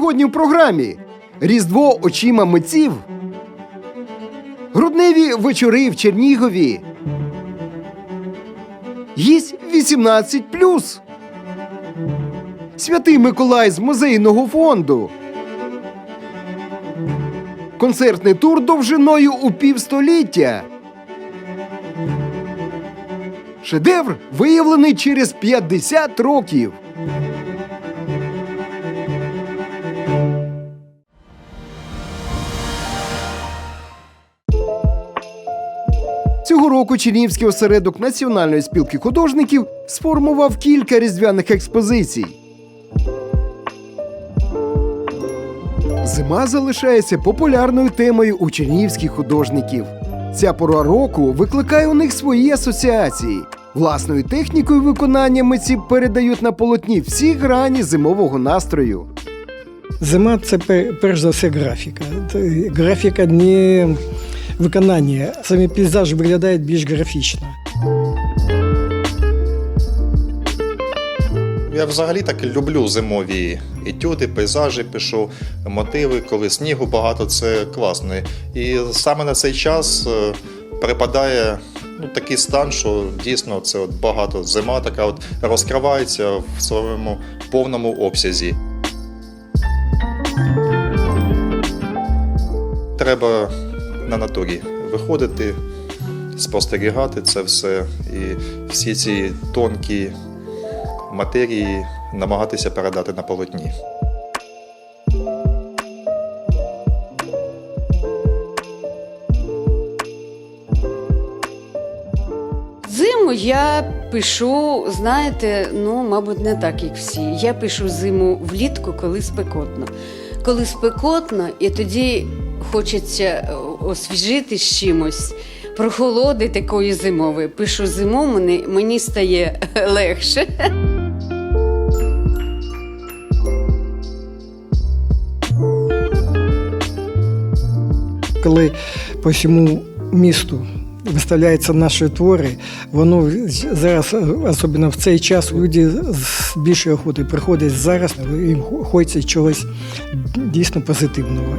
Сьогодні в програмі Різдво очима митців. Грудневі вечори в Чернігові. Гість 18 Святий Миколай з музейного фонду. Концертний тур довжиною у півстоліття. Шедевр виявлений через 50 років. Цього року Чернігівський осередок Національної спілки художників сформував кілька різдвяних експозицій. Зима залишається популярною темою у чернігівських художників. Ця пора року викликає у них свої асоціації. Власною технікою виконання митці передають на полотні всі грані зимового настрою. Зима це пер- перш за все графіка. Графіка не виконання. Самі пейзажі виглядають більш графічно. Я взагалі так люблю зимові етюди, пейзажі, пишу мотиви, коли снігу багато, це класно. І саме на цей час е, припадає ну, такий стан, що дійсно це от багато зима така от розкривається в своєму повному обсязі. Треба на натурі виходити, спостерігати це все і всі ці тонкі матерії намагатися передати на полотні. Зиму я пишу, знаєте, ну, мабуть, не так, як всі. Я пишу зиму влітку, коли спекотно. Коли спекотно, і тоді хочеться освіжити з чимось, прохолоди такої зимової. Пишу зиму, мені, мені стає легше. Коли по всьому місту виставляються наші твори, воно зараз, особливо в цей час, люди з більшою охотою приходять зараз, їм хочеться чогось дійсно позитивного.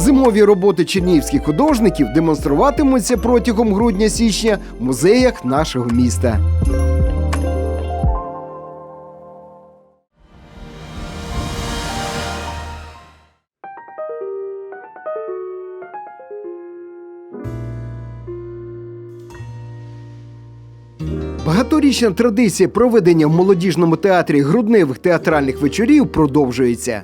Зимові роботи чернігівських художників демонструватимуться протягом грудня-січня в музеях нашого міста. Багаторічна традиція проведення в молодіжному театрі грудневих театральних вечорів продовжується.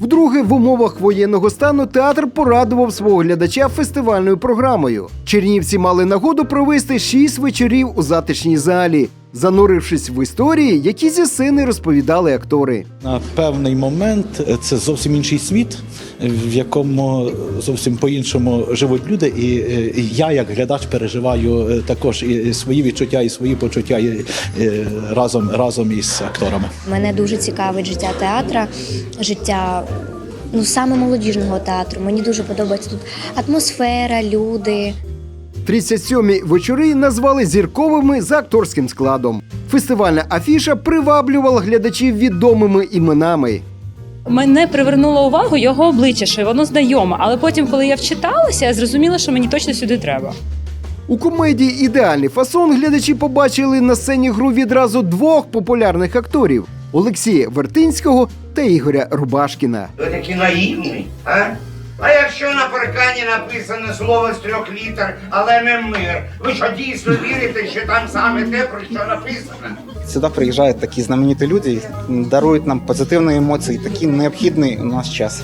Вдруге, в умовах воєнного стану театр порадував свого глядача фестивальною програмою. Чернівці мали нагоду провести шість вечорів у затишній залі, занурившись в історії, які зі сцени розповідали актори. На певний момент е, це зовсім інший світ, в якому зовсім по-іншому живуть люди. І е, я, як глядач, переживаю е, також і свої відчуття, і свої почуття і, разом, разом із акторами. Мене дуже цікавить життя театра, життя ну саме молодіжного театру. Мені дуже подобається тут атмосфера, люди. 37-мі вечори назвали зірковими за акторським складом. Фестивальна афіша приваблювала глядачів відомими іменами. Мене привернуло увагу його обличчя, що воно знайоме. Але потім, коли я вчиталася, я зрозуміла, що мені точно сюди треба. У комедії Ідеальний фасон глядачі побачили на сцені гру відразу двох популярних акторів Олексія Вертинського та Ігоря Рубашкіна. Ви такі наївні, а? А якщо на паркані написане слово з трьох літер, але не мир, ви що дійсно вірите, що там саме те, про що написано? Сюда приезжают такие знаменитые люди, даруют нам позитивные эмоции, такие необходимый у нас час.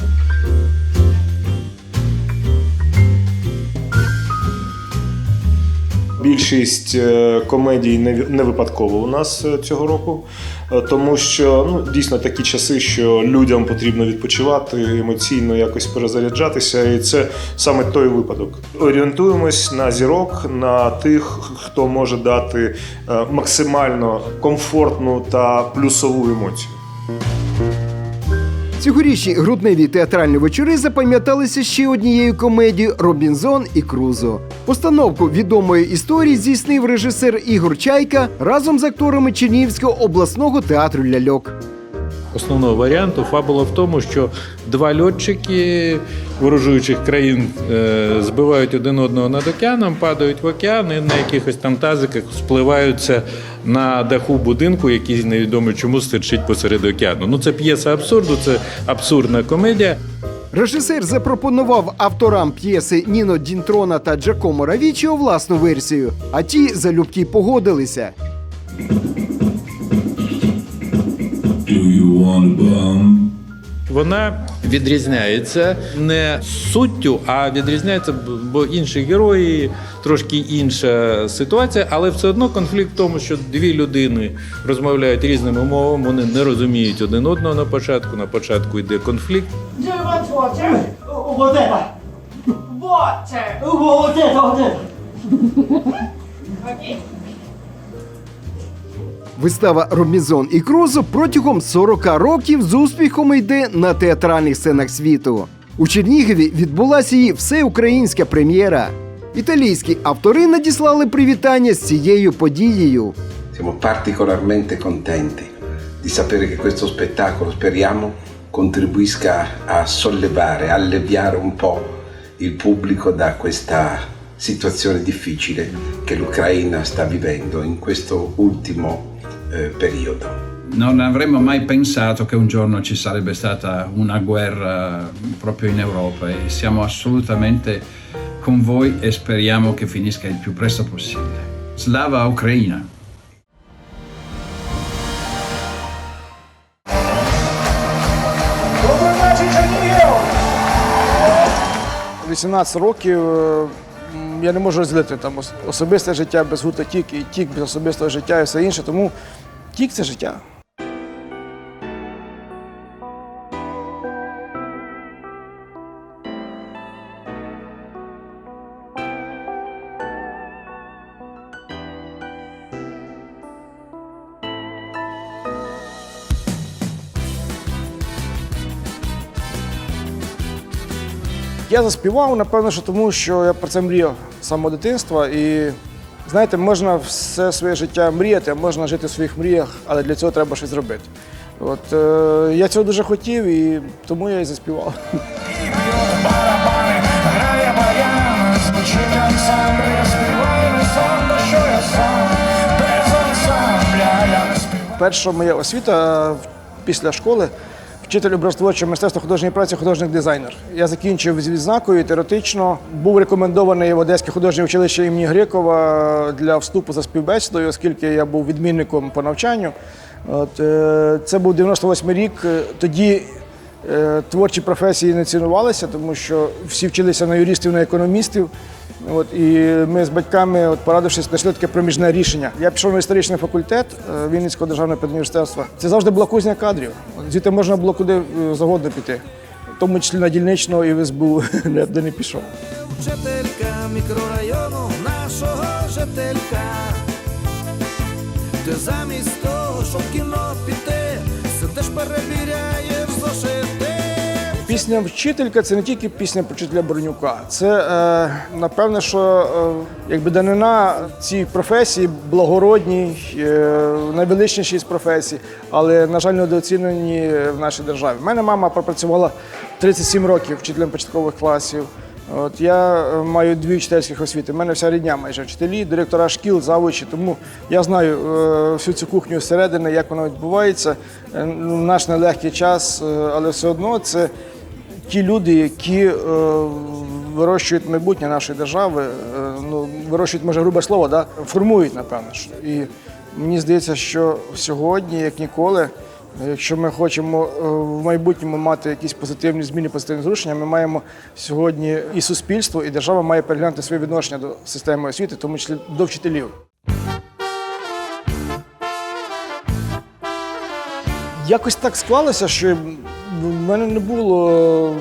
Більшість е, комедій не не випадково у нас е, цього року, е, тому що ну дійсно такі часи, що людям потрібно відпочивати, емоційно якось перезаряджатися, і це саме той випадок. Орієнтуємось на зірок, на тих, хто може дати е, максимально комфортну та плюсову емоцію. Цьогорічні грудневі театральні вечори запам'яталися ще однією комедією Робінзон і Крузо. Постановку відомої історії здійснив режисер Ігор Чайка разом з акторами Чернігівського обласного театру ляльок. Основного варіанту. Фабула в тому, що два льотчики ворожуючих країн е, збивають один одного над океаном, падають в океан і на якихось там тазиках спливаються на даху будинку, який невідомо чому стирчить посеред океану. Ну це п'єса абсурду, це абсурдна комедія. Режисер запропонував авторам п'єси Ніно Дінтрона та Джакомо Равічіо власну версію, а ті залюбки погодилися. Вона відрізняється не суттю, а відрізняється, бо інші герої, трошки інша ситуація, але все одно конфлікт в тому, що дві людини розмовляють різними мовами, вони не розуміють один одного на початку. На початку йде конфлікт. Вистава Робінзон і Крузо протягом 40 років з успіхом йде на театральних сценах світу. У Чернігові відбулася її всеукраїнська прем'єра. Італійські автори надіслали привітання з цією подією. Siamo particolarmente contenti di sapere che questo spettacolo, speriamo, contribuisca a sollevare, alleviare un po' il pubblico da questa situazione difficile che l'Ucraina sta vivendo in questo ultimo eh, periodo. Non avremmo mai pensato che un giorno ci sarebbe stata una guerra proprio in Europa e siamo assolutamente con voi e speriamo che finisca il più presto possibile. Slava Ucraina! – 18 років е, м, я не можу розділити там особисте життя без гурта тік і тік без особистого життя і все інше. Тому тік це життя. Я заспівав, напевно, що тому, що я про це мріяв з самого дитинства. І знаєте, можна все своє життя мріяти, а можна жити в своїх мріях, але для цього треба щось зробити. От е, я цього дуже хотів і тому я і заспівав. Перша моя освіта після школи вчитель образотворчого мистецтва художньої праці, художник дизайнер. Я закінчив з відзнакою теоретично. Був рекомендований в Одеське художнє училище імені Грекова для вступу за співбесідою, оскільки я був відмінником по навчанню. От, е, це був 98 рік. Тоді е, творчі професії не цінувалися, тому що всі вчилися на юристів, на економістів. От, і ми з батьками, от, порадившись, знайшли таке проміжне рішення. Я пішов на історичний факультет е, Вінницького державного педуніверситетства. Це завжди була кузня кадрів. Звідти можна було куди е, завгодно піти, в тому числі на дільничного і в СБУ, де не пішов. Жителька мікрорайону нашого жителька. Ти замість того, щоб кіно піти, сидиш перевіряєш зошити. Пісня Вчителька це не тільки пісня про вчителя. Це е, напевне, що е, якби данина цій професії благородній, е, найвеличнішій з професій, але, на жаль, недооцінені в нашій державі. У мене мама пропрацювала 37 років вчителем початкових класів. От я е, маю дві вчительських освіти. У мене вся рідня майже вчителі, директора шкіл, завучі. Тому я знаю е, всю цю кухню зсередини, як вона відбувається. Е, ну, наш нелегкий час, е, але все одно це ті люди, які е, вирощують майбутнє нашої держави, е, ну, вирощують, може, грубе слово, да? формують, напевно. І мені здається, що сьогодні, як ніколи, якщо ми хочемо е, в майбутньому мати якісь позитивні зміни, позитивні зрушення, ми маємо сьогодні і суспільство, і держава має переглянути своє відношення до системи освіти, в тому числі до вчителів. Якось так склалося, що в мене не було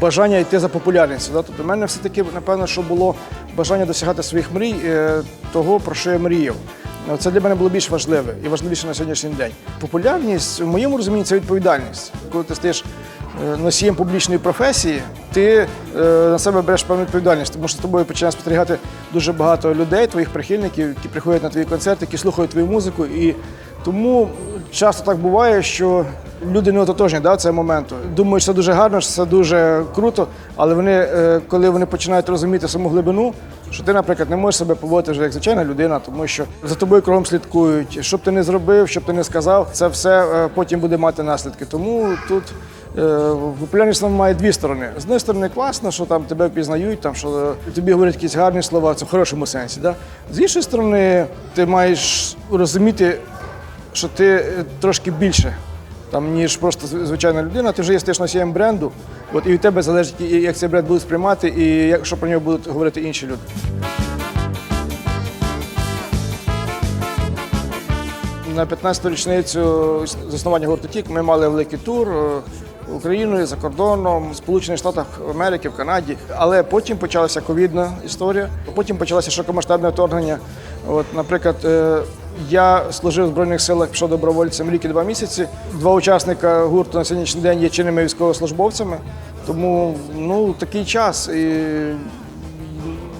бажання йти за популярністю. Да? Тобто, в мене все-таки, напевно, що було бажання досягати своїх мрій, е, того, про що я мріяв. Ну, Це для мене було більш важливе і важливіше на сьогоднішній день. Популярність, в моєму розумінні, це відповідальність. Коли ти стаєш е, носієм публічної професії, ти е, на себе береш певну відповідальність, тому що з тобою починає спостерігати дуже багато людей, твоїх прихильників, які приходять на твої концерти, які слухають твою музику. І тому часто так буває, що Люди не ототожні да, цього моменту. Думають, що це дуже гарно, що це дуже круто, але вони, е, коли вони починають розуміти саму глибину, що ти, наприклад, не можеш себе поводити вже як звичайна людина, тому що за тобою кругом слідкують. Що б ти не зробив, що б ти не сказав, це все е, потім буде мати наслідки. Тому тут популярність вона має дві сторони. З однієї сторони, класно, що там тебе впізнають, там що е, тобі говорять якісь гарні слова, це в хорошому сенсі. Да? З іншої сторони, ти маєш розуміти, що ти е, трошки більше, там, ніж просто звичайна людина, ти вже є стиш носієм бренду, от, і від тебе залежить, як цей бренд будуть сприймати, і як, що про нього будуть говорити інші люди. На 15-ту річницю заснування гурту Тік ми мали великий тур е, Україною, за кордоном, в Сполучених Штатах Америки, в Канаді. Але потім почалася ковідна історія, потім почалося широкомасштабне вторгнення. От, наприклад, е, я служив в Збройних силах, пішов добровольцем рік і два місяці. Два учасника гурту на сьогоднішній день є чинними військовослужбовцями. Тому ну, такий час. І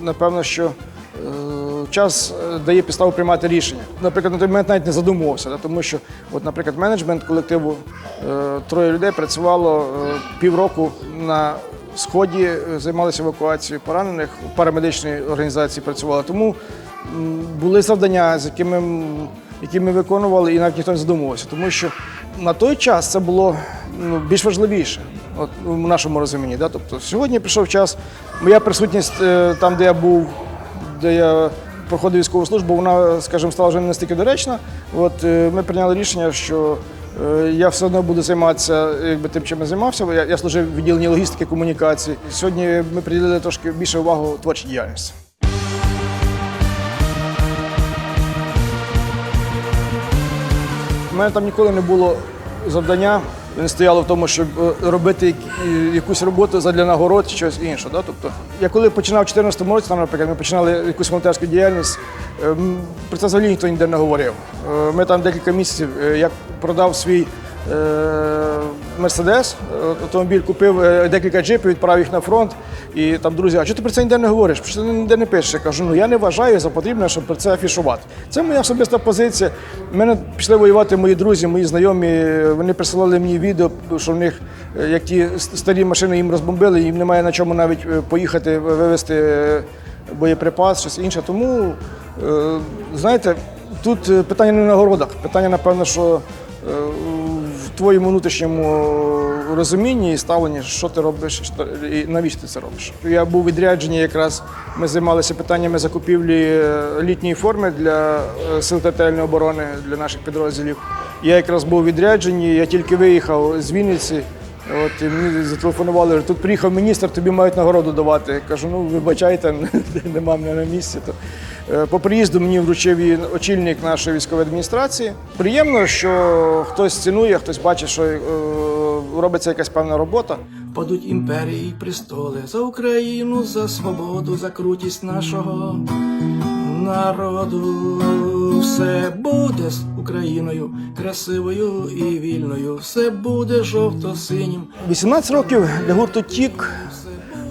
напевно, що час е, дає підставу приймати рішення. Наприклад, на той момент навіть не задумувався, тому що, от, наприклад, менеджмент колективу е, троє людей працювало е, півроку на сході, займалися евакуацією поранених, у парамедичній організації працювали. Тому були завдання, з якими, які ми виконували, і навіть ніхто не задумувався, тому що на той час це було ну, більш важливіше, от у нашому розумінні. Да? Тобто сьогодні прийшов час, моя присутність там, де я був, де я проходив військову службу, вона, скажімо, стала вже не настільки доречна. От е, ми прийняли рішення, що е, я все одно буду займатися якби тим, чим я займався. Я, я служив в відділенні логістики комунікації. Сьогодні ми приділили трошки більше увагу творчій діяльності. У мене там ніколи не було завдання, не стояло в тому, щоб е, робити якусь роботу задля нагород щось інше. Да? Тобто, я коли починав у 2014 році, там, наприклад, ми починали якусь волонтерську діяльність, е, про це взагалі ніхто ніде не говорив. Е, Ми там декілька місяців, як продав свій е, Мерседес, е, автомобіль, купив е, декілька джипів, відправив їх на фронт. І там друзі, а чого ти про це ніде не говориш? Що ти ніде не пишеш? Я кажу, ну я не вважаю за потрібне, щоб про це афішувати. Це моя особиста позиція. Мене пішли воювати мої друзі, мої знайомі. Вони присилали мені відео, що в них е, як ті старі машини їм розбомбили, їм немає на чому навіть е, поїхати вивезти е, боєприпас, щось інше. Тому, е, знаєте, тут е, питання не в нагородах. Питання, напевно, що е, твоєму внутрішньому розумінні і ставленні, що ти робиш і навіщо ти це робиш. Я був відряджені. якраз. Ми займалися питаннями закупівлі е, літньої форми для е, сил територіальної оборони для наших підрозділів. Я якраз був відряджені. я тільки виїхав з Вінниці. От і мені зателефонували, тут приїхав міністр, тобі мають нагороду давати. Я кажу, ну вибачайте, нема мене на місці. То, е, по приїзду мені вручив і очільник нашої військової адміністрації. Приємно, що хтось цінує, хтось бачить, що е, робиться якась певна робота. Падуть імперії й престоли за Україну, за свободу, за крутість нашого народу. Все буде з Україною красивою і вільною. Все буде жовто-синім. 18 років для гурту Тік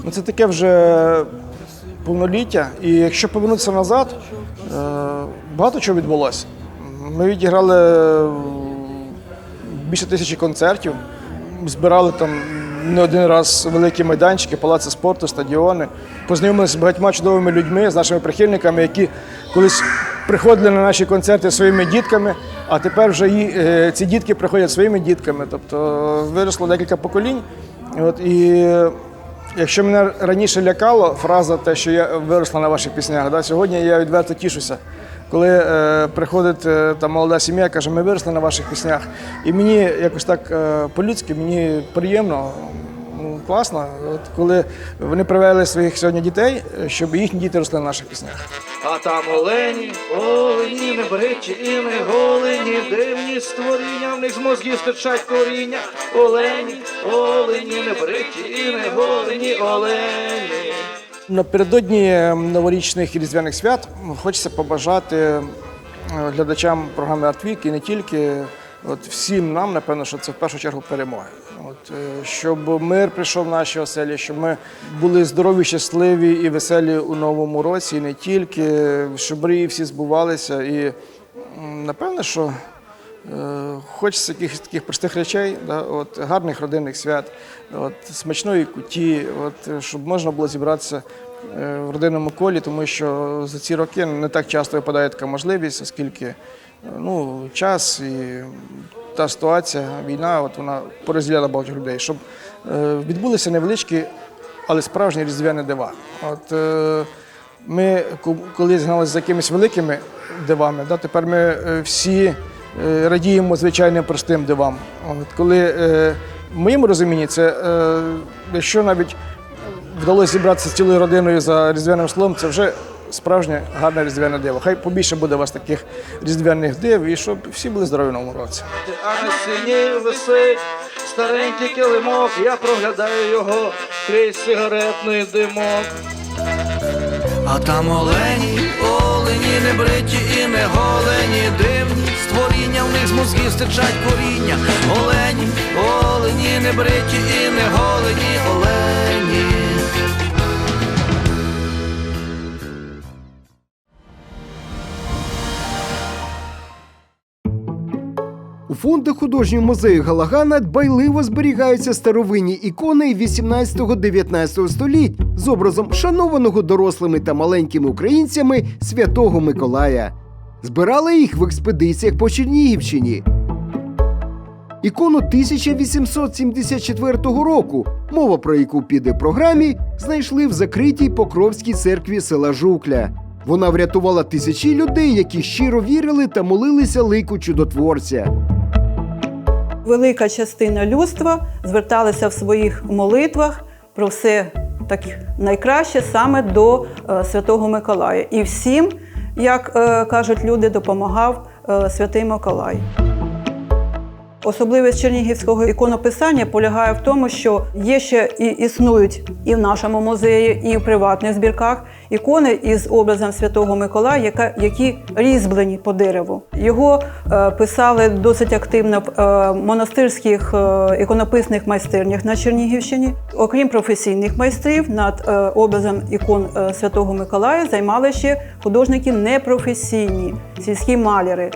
ну, це таке вже повноліття. І якщо повернутися назад, е, багато чого відбулося. Ми відіграли більше тисячі концертів, збирали там не один раз великі майданчики, палаци спорту, стадіони. Познайомилися з багатьма чудовими людьми, з нашими прихильниками, які колись приходили на наші концерти своїми дітками, а тепер вже і, е, ці дітки приходять своїми дітками. Тобто виросло декілька поколінь. От, і якщо мене раніше лякало фраза, те, що я виросла на ваших піснях, да, сьогодні я відверто тішуся. Коли е, приходить е, там молода сім'я, каже, ми виросли на ваших піснях. І мені якось так е, по-людськи, мені приємно, класно, от коли вони привели своїх сьогодні дітей, щоб їхні діти росли на наших піснях. А там олені, олені, не бриті і не голені, дивні створіння, в них з мозгів стирчать коріння. Олені, олені, не бриті і не голені, олені. Напередодні новорічних і різдвяних свят хочеться побажати е, глядачам програми Артвік і не тільки, от всім нам, напевно, що це в першу чергу перемоги. Е, щоб мир прийшов в наші оселі, щоб ми були здорові, щасливі і веселі у новому році, і не тільки, щоб мрії всі збувалися. І м, напевно, що Е, Хочеться якихось таких простих речей, да, от, гарних родинних свят, от, смачної куті, от, щоб можна було зібратися е, в родинному колі, тому що за ці роки не так часто випадає така можливість, оскільки ну, час і та ситуація, війна, от вона порозділяла багатьох людей, щоб е, відбулися невеличкі, але справжні різдвяні дива. От, е, ми коли згналися за якимись великими дивами, да, тепер ми е, всі радіємо звичайним простим дивам. От, коли в моєму розумінні це, якщо навіть вдалося зібратися з цілою родиною за різдвяним столом, це вже справжнє гарне різдвяне диво. Хай побільше буде у вас таких різдвяних див і щоб всі були здорові в новому році. А на стіні висить старенький килимок, я проглядаю його крізь сигаретний димок. А там олені, олені, не бриті і не голені, дивні створіння, в них з мозгів стичать коріння. Олені, олені, не бриті і не голені, олені. У фондах художнього музею Галагана дбайливо зберігаються старовинні ікони 18-19 століть з образом шанованого дорослими та маленькими українцями святого Миколая. Збирали їх в експедиціях по Чернігівщині. Ікону 1874 року, мова про яку піде в програмі, знайшли в закритій Покровській церкві села Жукля. Вона врятувала тисячі людей, які щиро вірили та молилися лику чудотворця. Велика частина людства зверталася в своїх молитвах про все так найкраще саме до е, Святого Миколая. І всім, як е, кажуть люди, допомагав е, Святий Миколай. Особливість чернігівського іконописання полягає в тому, що є ще і існують і в нашому музеї, і в приватних збірках ікони із образом Святого Миколая, яка, які різьблені по дереву. Його е, писали досить активно в е, монастирських е, іконописних майстернях на Чернігівщині. Окрім професійних майстрів, над образом ікон Святого Миколая займали ще художники непрофесійні, сільські маляри.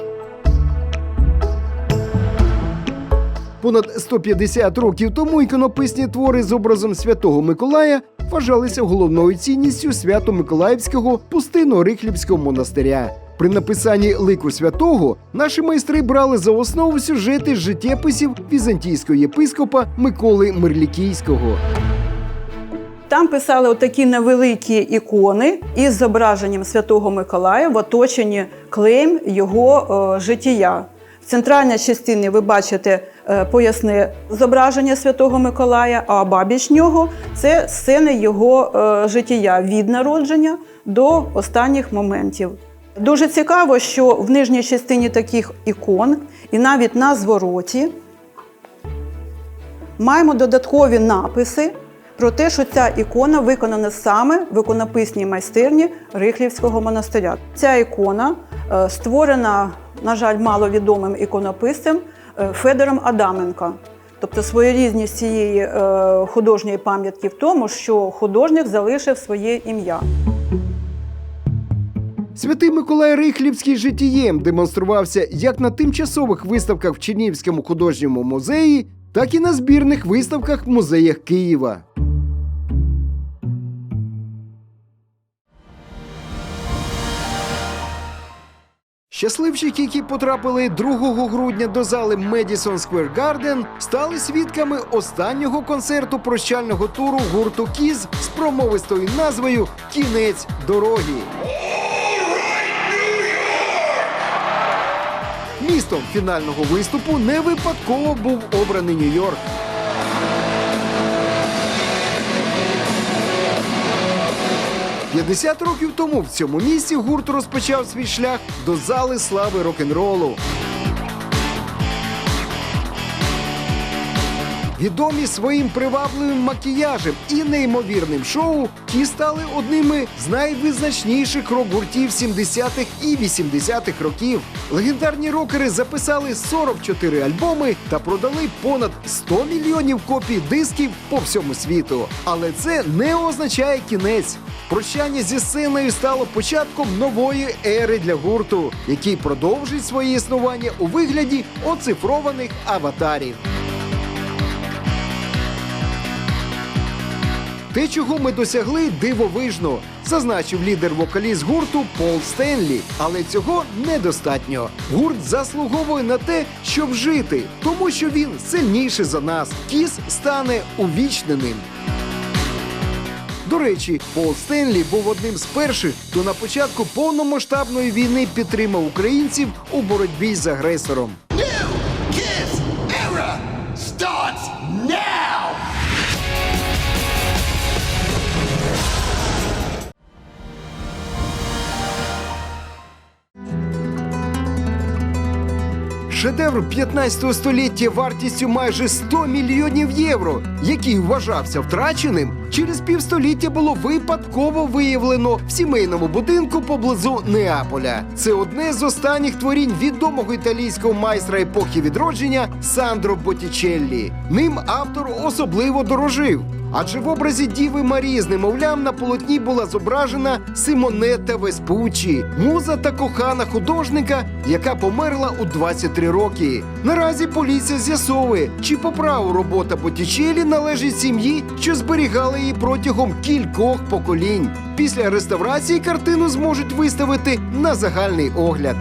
Понад 150 років тому іконописні твори з образом святого Миколая вважалися головною цінністю свято-миколаївського пустино-рихлівського монастиря. При написанні лику святого наші майстри брали за основу сюжети життєписів візантійського єпископа Миколи Мирлікійського. Там писали отакі невеликі ікони із зображенням Святого Миколая в оточенні клейм його е, життя. В центральній частині ви бачите е, поясне зображення Святого Миколая, а бабіч нього це сцени його е, життя від народження до останніх моментів. Дуже цікаво, що в нижній частині таких ікон, і навіть на звороті, маємо додаткові написи про те, що ця ікона виконана саме в іконописній майстерні Рихлівського монастиря. Ця ікона е, створена, на жаль, маловідомим іконописцем Федором Адаменко. Тобто своєрізність цієї е, художньої пам'ятки в тому, що художник залишив своє ім'я. Святий Миколай Рихлівський житієм демонструвався як на тимчасових виставках в Чернігівському художньому музеї, так і на збірних виставках в музеях Києва. Щасливчики, які потрапили 2 грудня до зали Madison Square Garden, стали свідками останнього концерту прощального туру гурту Кіз з промовистою назвою Кінець дороги. Містом фінального виступу не випадково був обраний Нью-Йорк. П'ятдесят років тому в цьому місці гурт розпочав свій шлях до зали слави рок-н-ролу. Відомі своїм привабливим макіяжем і неймовірним шоу, ті стали одними з найвизначніших рок-гуртів 70-х і 80-х років. Легендарні рокери записали 44 альбоми та продали понад 100 мільйонів копій дисків по всьому світу. Але це не означає кінець. Прощання зі сценою стало початком нової ери для гурту, який продовжить своє існування у вигляді оцифрованих аватарів. Те, чого ми досягли, дивовижно, зазначив лідер-вокаліст гурту Пол Стенлі. Але цього недостатньо. Гурт заслуговує на те, щоб жити, тому що він сильніший за нас. Кіс стане увічненим. До речі, Пол Стенлі був одним з перших, хто на початку повномасштабної війни підтримав українців у боротьбі з агресором. Kiss Шедевр 15 століття вартістю майже 100 мільйонів євро, який вважався втраченим, через півстоліття було випадково виявлено в сімейному будинку поблизу Неаполя. Це одне з останніх творінь відомого італійського майстра епохи відродження Сандро Боттічеллі. Ним автор особливо дорожив. Адже в образі Діви Марії з немовлям на полотні була зображена Симонета Веспучі, муза та кохана художника, яка померла у 23 роки. Наразі поліція з'ясовує, чи по праву робота Боттічелі належить сім'ї, що зберігала її протягом кількох поколінь. Після реставрації картину зможуть виставити на загальний огляд.